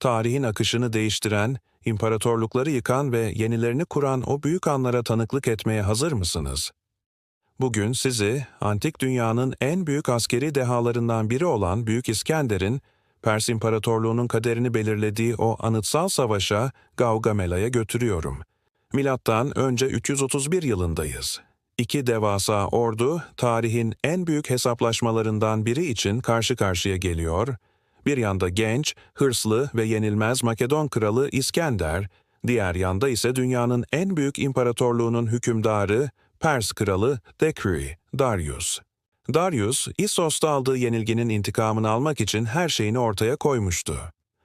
tarihin akışını değiştiren, imparatorlukları yıkan ve yenilerini kuran o büyük anlara tanıklık etmeye hazır mısınız? Bugün sizi antik dünyanın en büyük askeri dehalarından biri olan Büyük İskender'in Pers İmparatorluğu'nun kaderini belirlediği o anıtsal savaşa Gaugamela'ya götürüyorum. Milattan önce 331 yılındayız. İki devasa ordu tarihin en büyük hesaplaşmalarından biri için karşı karşıya geliyor. Bir yanda genç, hırslı ve yenilmez Makedon kralı İskender, diğer yanda ise dünyanın en büyük imparatorluğunun hükümdarı Pers kralı Dekri, Darius. Darius, Issos'ta aldığı yenilginin intikamını almak için her şeyini ortaya koymuştu.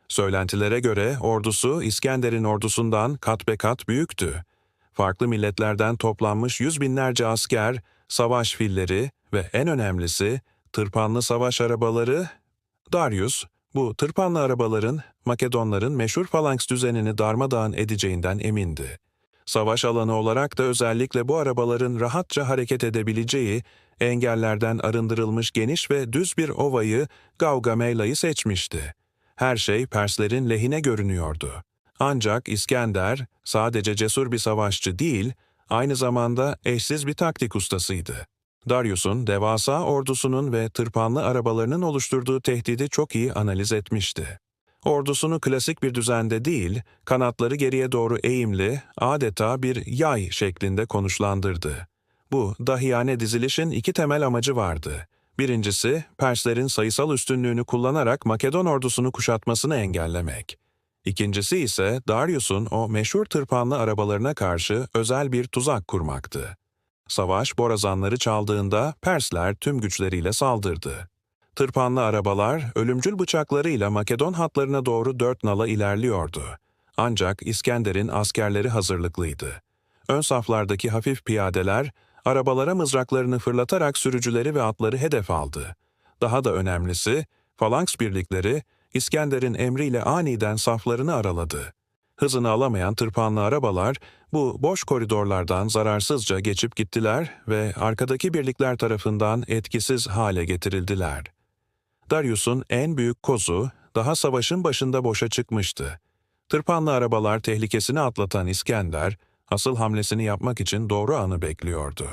Söylentilere göre ordusu İskender'in ordusundan kat be kat büyüktü. Farklı milletlerden toplanmış yüz binlerce asker, savaş filleri ve en önemlisi tırpanlı savaş arabaları. Darius, bu tırpanlı arabaların Makedonların meşhur falanks düzenini darmadağın edeceğinden emindi. Savaş alanı olarak da özellikle bu arabaların rahatça hareket edebileceği, engellerden arındırılmış geniş ve düz bir ovayı Gaugamela'yı seçmişti. Her şey Perslerin lehine görünüyordu. Ancak İskender sadece cesur bir savaşçı değil, aynı zamanda eşsiz bir taktik ustasıydı. Darius'un devasa ordusunun ve tırpanlı arabalarının oluşturduğu tehdidi çok iyi analiz etmişti. Ordusunu klasik bir düzende değil, kanatları geriye doğru eğimli, adeta bir yay şeklinde konuşlandırdı. Bu dahiyane dizilişin iki temel amacı vardı. Birincisi, Perslerin sayısal üstünlüğünü kullanarak Makedon ordusunu kuşatmasını engellemek. İkincisi ise Darius'un o meşhur tırpanlı arabalarına karşı özel bir tuzak kurmaktı. Savaş borazanları çaldığında Persler tüm güçleriyle saldırdı. Tırpanlı arabalar ölümcül bıçaklarıyla Makedon hatlarına doğru dört nala ilerliyordu. Ancak İskender'in askerleri hazırlıklıydı. Ön saflardaki hafif piyadeler arabalara mızraklarını fırlatarak sürücüleri ve atları hedef aldı. Daha da önemlisi, falanks birlikleri İskender'in emriyle aniden saflarını araladı. Hızını alamayan tırpanlı arabalar bu boş koridorlardan zararsızca geçip gittiler ve arkadaki birlikler tarafından etkisiz hale getirildiler. Darius'un en büyük kozu daha savaşın başında boşa çıkmıştı. Tırpanlı arabalar tehlikesini atlatan İskender, asıl hamlesini yapmak için doğru anı bekliyordu.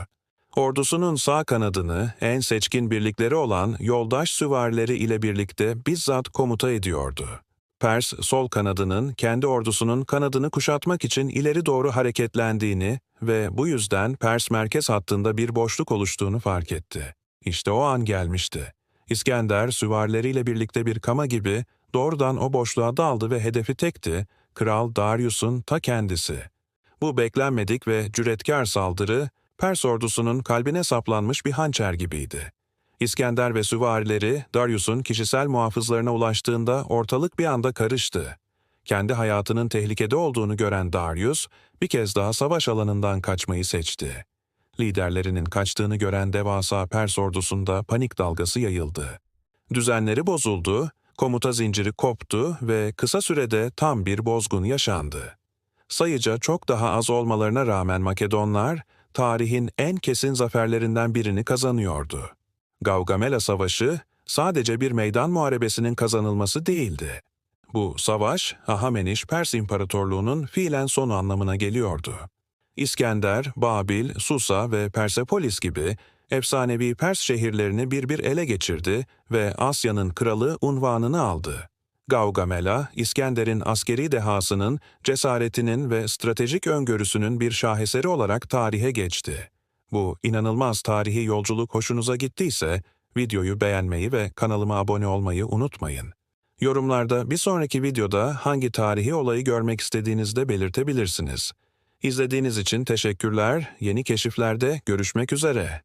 Ordusunun sağ kanadını en seçkin birlikleri olan yoldaş süvarileri ile birlikte bizzat komuta ediyordu. Pers sol kanadının kendi ordusunun kanadını kuşatmak için ileri doğru hareketlendiğini ve bu yüzden Pers merkez hattında bir boşluk oluştuğunu fark etti. İşte o an gelmişti. İskender süvarileriyle birlikte bir kama gibi doğrudan o boşluğa daldı ve hedefi tekti, Kral Darius'un ta kendisi. Bu beklenmedik ve cüretkar saldırı, Pers ordusunun kalbine saplanmış bir hançer gibiydi. İskender ve süvarileri Darius'un kişisel muhafızlarına ulaştığında ortalık bir anda karıştı. Kendi hayatının tehlikede olduğunu gören Darius, bir kez daha savaş alanından kaçmayı seçti. Liderlerinin kaçtığını gören devasa Pers ordusunda panik dalgası yayıldı. Düzenleri bozuldu, komuta zinciri koptu ve kısa sürede tam bir bozgun yaşandı. Sayıca çok daha az olmalarına rağmen Makedonlar, tarihin en kesin zaferlerinden birini kazanıyordu. Gaugamela Savaşı sadece bir meydan muharebesinin kazanılması değildi. Bu savaş, Ahameniş Pers İmparatorluğu'nun fiilen sonu anlamına geliyordu. İskender, Babil, Susa ve Persepolis gibi efsanevi Pers şehirlerini bir bir ele geçirdi ve Asya'nın kralı unvanını aldı. Gaugamela, İskender'in askeri dehasının, cesaretinin ve stratejik öngörüsünün bir şaheseri olarak tarihe geçti. Bu inanılmaz tarihi yolculuk hoşunuza gittiyse, videoyu beğenmeyi ve kanalıma abone olmayı unutmayın. Yorumlarda bir sonraki videoda hangi tarihi olayı görmek istediğinizi de belirtebilirsiniz. İzlediğiniz için teşekkürler, yeni keşiflerde görüşmek üzere.